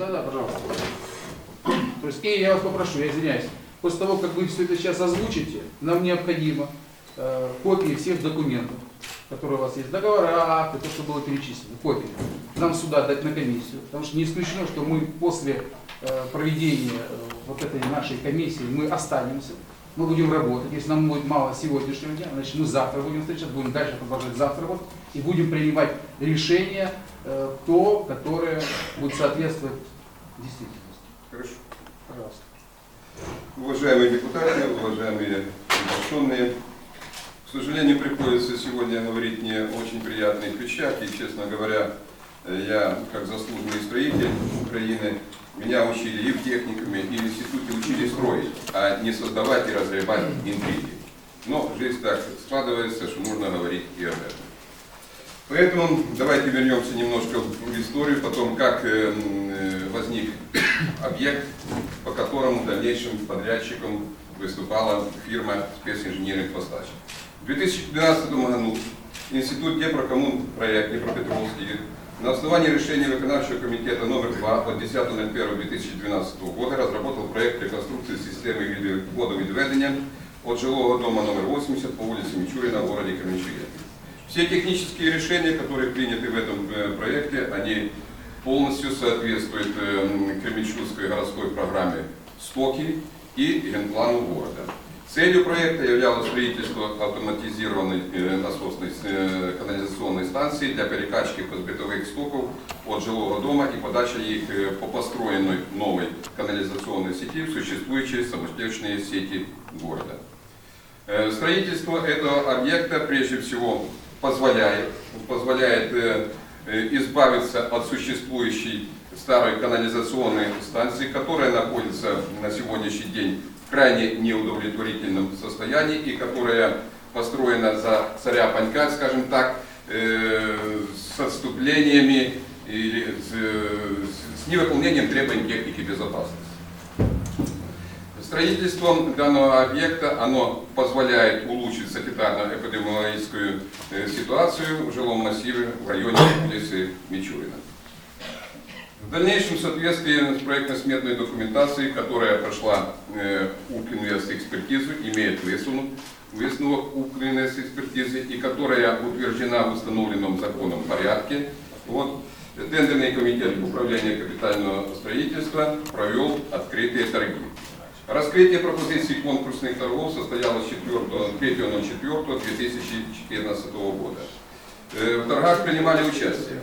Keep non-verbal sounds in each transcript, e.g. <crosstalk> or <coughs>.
Да, да, пожалуйста. То есть, и я вас попрошу, я извиняюсь, после того, как вы все это сейчас озвучите, нам необходимо э, копии всех документов, которые у вас есть, договора, акты, то, что было перечислено, копии, нам сюда дать на комиссию, потому что не исключено, что мы после э, проведения э, вот этой нашей комиссии, мы останемся, мы будем работать, если нам будет мало сегодняшнего дня, значит мы завтра будем встречаться, будем дальше продолжать завтра работать и будем принимать решение э, то, которое будет соответствовать действительности. Хорошо. Пожалуйста. Уважаемые депутаты, уважаемые приглашенные, к сожалению, приходится сегодня говорить не очень приятных вещах, и, честно говоря, я, как заслуженный строитель Украины, меня учили и в техникуме, и в институте учили строить, а не создавать и разгребать интриги. Но жизнь так складывается, что нужно говорить и об этом. Поэтому давайте вернемся немножко в историю, потом как э, э, возник объект, по которому дальнейшим подрядчиком выступала фирма специнженеринг Постач. В 2012 году Институт Днепрокоммун проект Днепропетровский на основании решения Виконавчего комитета номер 2 от 10.01.2012 года разработал проект реконструкции системы водовідведення от жилого дома номер 80 по улице Мичурина в городе Кременчуге. Все технические решения, которые приняты в этом э, проекте, они полностью соответствуют э, м, Кременчугской городской программе «Стоки» и генплану города. Целью проекта являлось строительство автоматизированной э, насосной э, канализационной станции для перекачки позбитовых стоков от жилого дома и подача их э, по построенной новой канализационной сети в существующие самотечные сети города. Строительство этого объекта прежде всего позволяет, позволяет избавиться от существующей старой канализационной станции, которая находится на сегодняшний день крайне неудовлетворительном состоянии и которая построена за царя Панька, скажем так, э, с отступлениями или с, э, с невыполнением требований техники безопасности. Строительством данного объекта оно позволяет улучшить санитарно-эпидемиологическую э, ситуацию в жилом массиве в районе улицы Мичурина. Дальнейшем в соответствии с проектно-сметной документацией, которая прошла э, Укринвест экспертизу, имеет высунут, высновок Укринвест экспертизы и которая утверждена в установленном законом порядке, вот, тендерный комитет управления капитального строительства провел открытые торги. Раскрытие пропозиций конкурсных торгов состоялось 3.04.2014 года. Э, В торгах принимали участие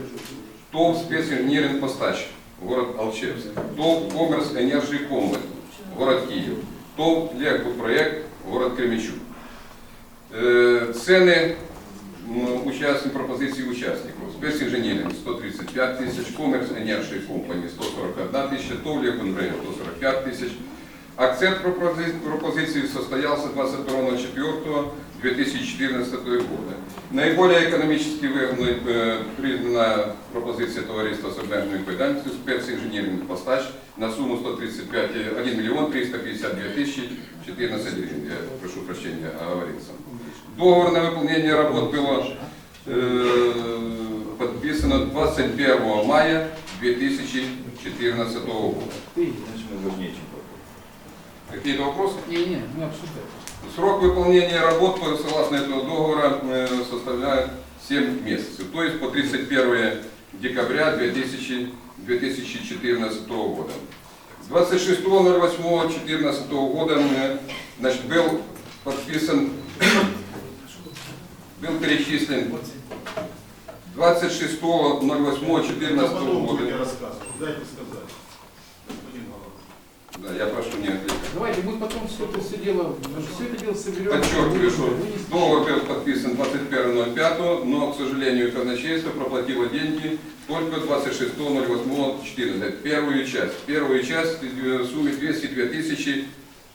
ТОВ «Специнженеринг Постач», город Алчевск, ТОВ «Коммерс Энерджи Комбат», город Киев, ТОВ «Легбудпроект», город Кременчуг. Э, Цены м, участников, пропозиції учасників. Спецінженеринг 135 тисяч, Комерс Енерджі Компані 141 тисяча, ТОВ «Легбудпроект» 145 тысяч. Акцент пропози- пропозиции состоялся 22.04.2014 года. Наиболее экономически выгодной э, признана пропозиция товариства с обмеженной відповідальністю спецінженеринг Постач на сумму 135, э, 1 миллион 352 тысячи 14 гривен. Я прошу прощения, оговорился. Договор на выполнение работ было э, подписано 21 мая 2014 года. Какие-то вопросы? Не-не, мы обсуждаем. Срок выполнения работ согласно этого договора э, составляет 7 месяцев, то есть по 31 декабря 2000 2014 года. С 26.08.2014 года э, значит, был подписан, <coughs> был перечислен 26.08.2014 года. Не. Да, я прошу не отвлекать. Давайте мы потом все это все дело, все это дело соберем. Подчеркиваю, что договор подписан 21.05, но, к сожалению, казначейство проплатило деньги только 26.08.14. Первую часть. Первую часть э, в сумме 202 тысячи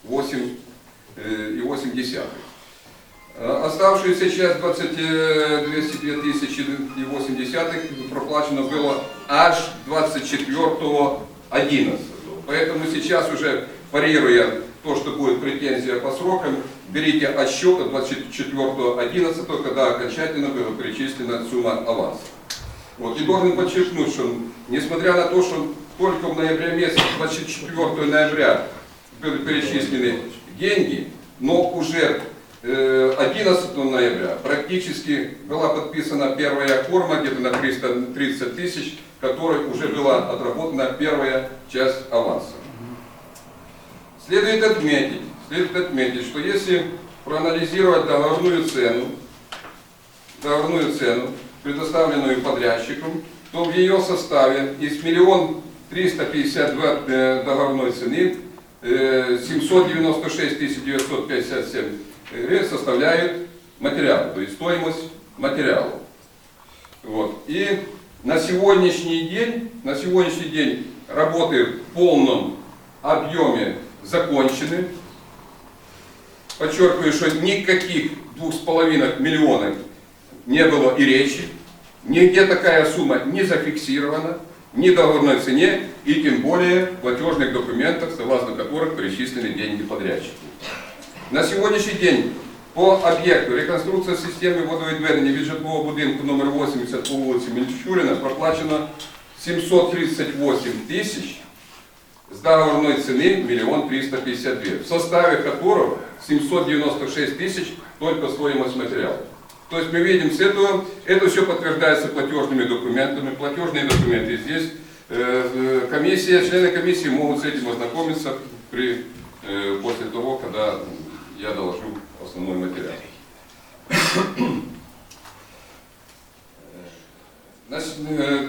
8 э, и 8 десятых. Э, Оставшуюся часть 20, э, 202 тысячи и 8 десятых проплачено было аж 24.11. Поэтому сейчас уже парируя то, что будет претензия по срокам, берите отсчет от 24.11, когда окончательно была перечислена сумма аванса. Вот. И должен подчеркнуть, что несмотря на то, что только в ноябре месяце, 24 ноября, были перечислены деньги, но уже э, 11 ноября практически была подписана первая форма, где-то на 330 тысяч, которой уже была отработана первая часть аванса. Следует отметить, следует отметить, что если проанализировать договорную цену, договорную цену, предоставленную подрядчиком, то в ее составе из миллион 352 э, договорной цены э, 796 957 гривен составляют материалы, то есть стоимость материалов. Вот. И на сегодняшний день, на сегодняшний день работы в полном объеме закончены. Подчеркиваю, что никаких двух с половиной миллионов не было и речи. Нигде такая сумма не зафиксирована, ни в договорной цене, и тем более в платежных документах, согласно которых перечислены деньги подрядчику. На сегодняшний день по об'єкту реконструкція системи водовідведення від житлового будинку номер 80 по вулиці Мельчуріна проплачено 738 тисяч с договорной цены 1 352, в составе которого 796 тысяч только стоимость материала. То есть мы видим с этого, это все подтверждается платежными документами, платежные документы здесь. Э, э, Комиссия, члены комиссии могут с этим ознакомиться при, э, после того, когда я доложу основной материал.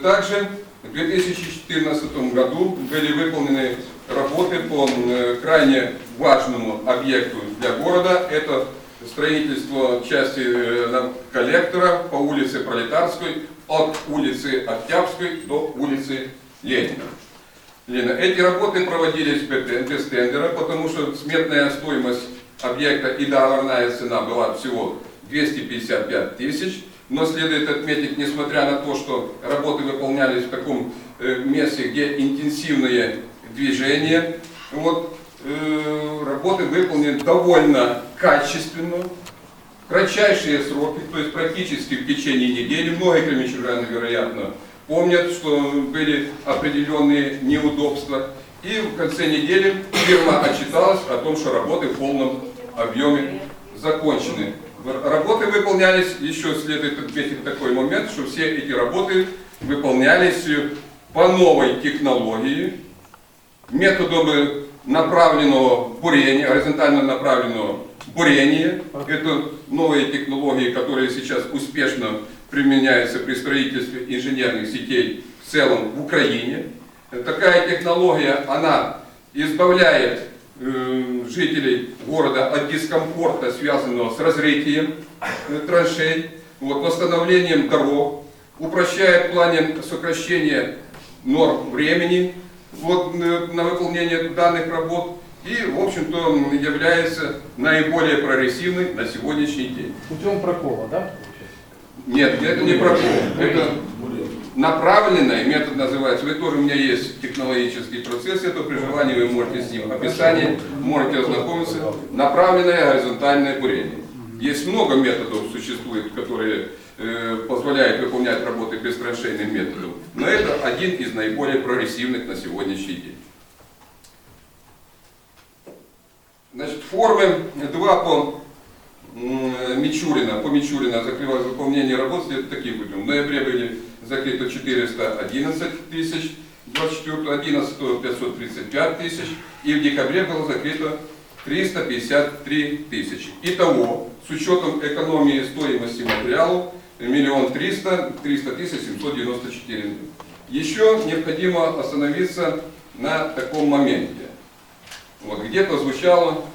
Также в 2014 году были выполнены работы по э, крайне важному объекту для города. Это строительство части э, коллектора по улице Пролетарской от улицы Октябрьской до улицы Ленина. Лена, эти работы проводились без тендера, потому что сметная стоимость объекта и договорная цена была всего 255 тысяч. Но следует отметить, несмотря на то, что работы выполнялись в таком э, месте, где интенсивное движение, вот, э, работы выполнены довольно качественно, в кратчайшие сроки, то есть практически в течение недели. Многие кремичуряне, вероятно, помнят, что были определенные неудобства. И в конце недели фирма отчиталась о том, что работы в полном объеме закончены. Работы выполнялись, еще следует отметить такой момент, что все эти работы выполнялись э, по новой технологии, методом э, направленного бурения, горизонтально направленного бурения. Это новые технологии, которые сейчас успешно применяются при строительстве инженерных сетей в целом в Украине. Такая технология, она избавляет жителей города от дискомфорта, связанного с разрытием э, траншей, вот, восстановлением дорог, упрощает в плане сокращения норм времени вот, э, на выполнение данных работ и, в общем-то, является наиболее прогрессивной на сегодняшний день. Путем прокола, да? Нет, это не прокол, это направленный метод называется. Вы тоже, у меня есть технологический процесс, это при желании вы можете с ним описание, можете ознакомиться. Направленное горизонтальное бурение. Есть много методов существует, которые э, позволяют выполнять работы бестраншейным методом, но это один из наиболее прогрессивных на сегодняшний день. Значит, формы 2 по м, Мичурина, по Мичурина закрывалось выполнение работ таким путем. В ноябре были закрыто 411 тысяч, 24 11 535 тысяч, и в декабре было закрыто 353 тысячи. Итого, с учетом экономии стоимости материалов, миллион триста, 300 тысяч 794. Еще необходимо остановиться на таком моменте. Вот, где-то звучало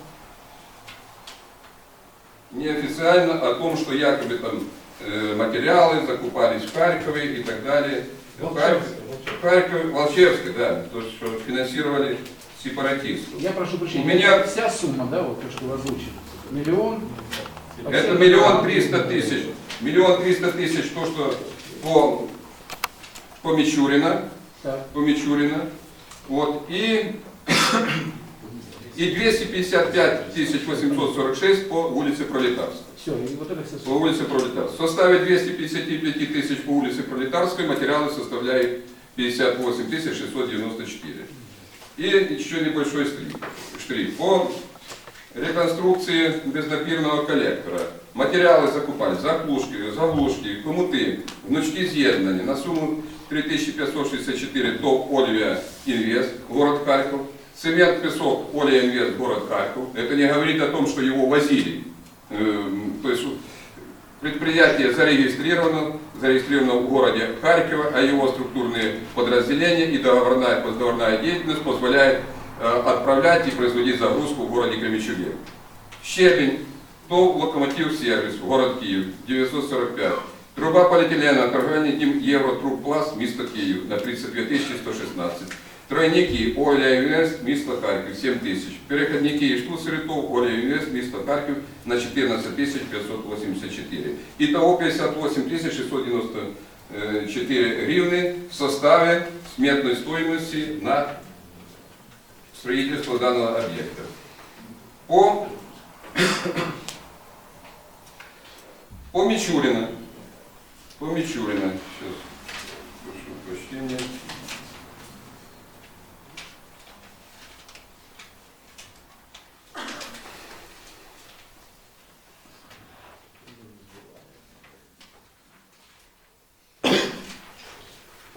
неофициально о том, что якобы там материалы закупались в Харькове и так далее. В Харькове, в Харькове, Волчевске, да, то, что финансировали сепаратистов. Я прошу прощения, У меня- вся сумма, да, вот то, что вы озвучили, миллион? Это миллион триста тысяч. Миллион триста тысяч, то, что по, по Мичурина, Так. по Мичурина. Вот, и, и 255 тысяч 846 по улице Пролетарской. Все, и вот это все По сумма. улице Пролетарской. В составе 255 тысяч по улице Пролетарской материалы составляют 58 694. И еще небольшой штрих. штрих. По реконструкции безнапірного коллектора. Материалы закупали, заглушки, заглушки, комуты, внучки з'єднані на сумму 3564 ТОВ Оливия Инвест, город Харьков. Цемент, песок, Оля Инвест, город Харьков. Это не говорит о том, что его возили. Эм, То есть предприятие зарегистрировано, зарегистрировано в городе Харькова, а его структурные подразделения и договорная, договорная деятельность позволяет э, отправлять и производить загрузку в городе Кременчуге. Щебень, ТОВ Локомотив Сервис, город Киев, 945. Труба полиэтилена, торговельный дім Євротрубпласт, місто Київ, на 32 116. Тройники Оля Інвест, місто Харків, 7 тисяч. Переходники і штуцери ТОВ Оля Інвест, місто Харків, на 14 584. Итого 58 694 гривны в составе сметной стоимости на строительство данного объекта. По, <coughs> по Мичурина. По Мичурина. Сейчас, прошу прощения.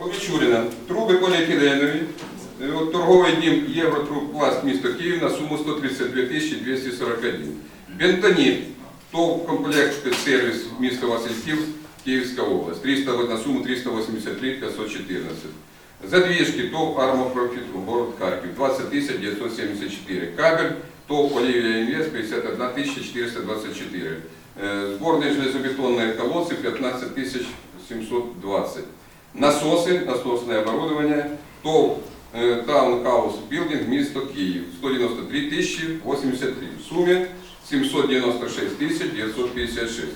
По Мичурина. Труби поліетиленові. Е, от Торговий дім Євротрубпласт місто Київ на суму 132 241. Бентоніт. ТОВ комплект спецсервіс місто Васильків, Київська область. 300, на суму 383 514. Задвижки ТОВ Армопрофит, город Харків, 20 974. Кабель ТОВ Оливия Инвест, 51 424. Э, Сборные железобетонные колодцы, 15 720. Насосы, насосное оборудование, ТОВ э, Таунхаус Билдинг, место Киев, 193 тысячи 83. В сумме 796 тысяч 956.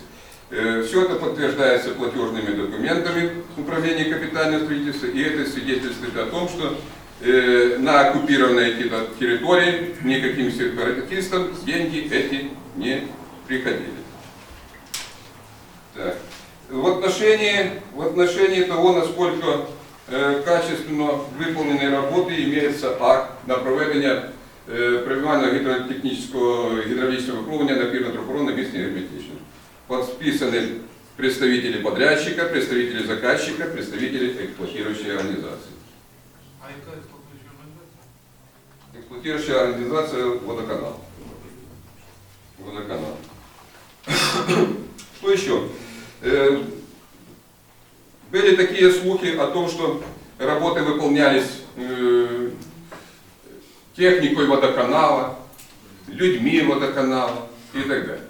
Все это подтверждается платежными документами Управления капитального строительства, и это свидетельствует о том, что э, на оккупированной те- территории никаким сепаратистам деньги эти не приходили. Так. В отношении, в отношении того, насколько э, качественно выполнены работы, имеется акт на проведення э, пробивального гідротехнічного гідравлічного випробування на пірно на місці герметично. Подписаны представители подрядчика, представители заказчика, представители эксплуатирующей организации. А яка експлуатуюча організація? Эксплуатирующая организация водоканал. Водоканал. <coughs> Что еще? Э, Были такие слухи о том, что работы выполнялись э, техникой водоканала, людьми водоканала и так далее.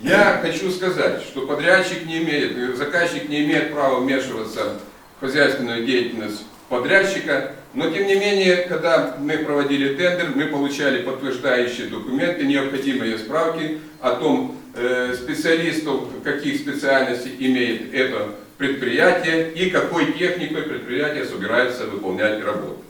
Я хочу сказать, что подрядчик не имеет, э, заказчик не имеет права вмешиваться в хозяйственную деятельность подрядчика, но тем не менее, когда мы проводили тендер, мы получали подтверждающие документы, необходимые справки о том, специалистов, каких специальностей имеет это предприятие и какой техникой предприятие собирается выполнять работы.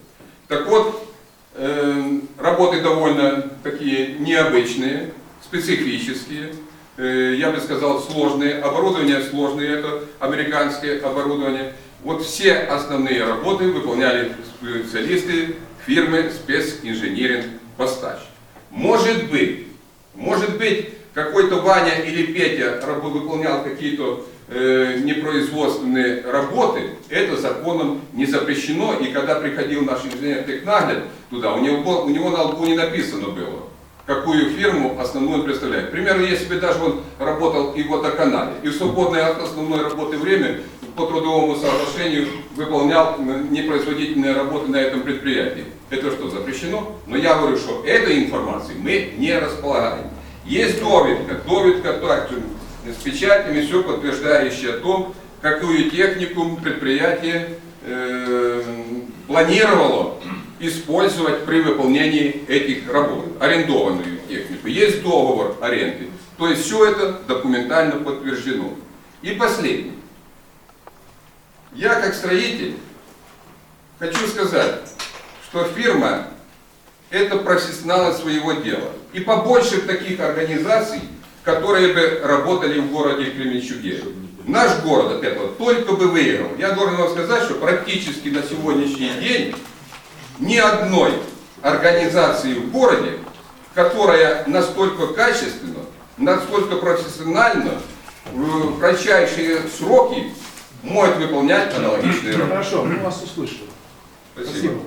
Так вот, э, работы довольно такие необычные, специфические, э, я бы сказал сложные, оборудование сложное, это американское оборудование. Вот все основные работы выполняли специалисты фирмы специнженеринг Постач. Может быть, может быть, какой-то Ваня или Петя выполнял какие-то э, непроизводственные работы, это законом не запрещено. И когда приходил наш инженер технагляд туда, у него, у него на лбу не написано было, какую фирму основную представляет. К примеру, если бы даже он работал и в водоканале, и в свободное от основной работы время по трудовому соглашению выполнял непроизводительные работы на этом предприятии. Это что, запрещено? Но я говорю, что этой информацией мы не располагаем. Есть довідка, довідка так, с печатями, все подтверждающее о том, какую технику предприятие э, планировало использовать при выполнении этих работ, арендованную технику. Есть договор аренды. То есть все это документально подтверждено. И последнее. Я как строитель хочу сказать, что фирма это профессионалы своего дела. И побольше таких организаций которые бы работали в городе Кременчуге. Наш город от этого только бы выиграл. Я должен вам сказать, что практически на сегодняшний день ни одной организации в городе, которая настолько качественно, настолько профессионально, в кратчайшие сроки может выполнять аналогичные работы. Хорошо, мы вас услышали. Спасибо. Спасибо.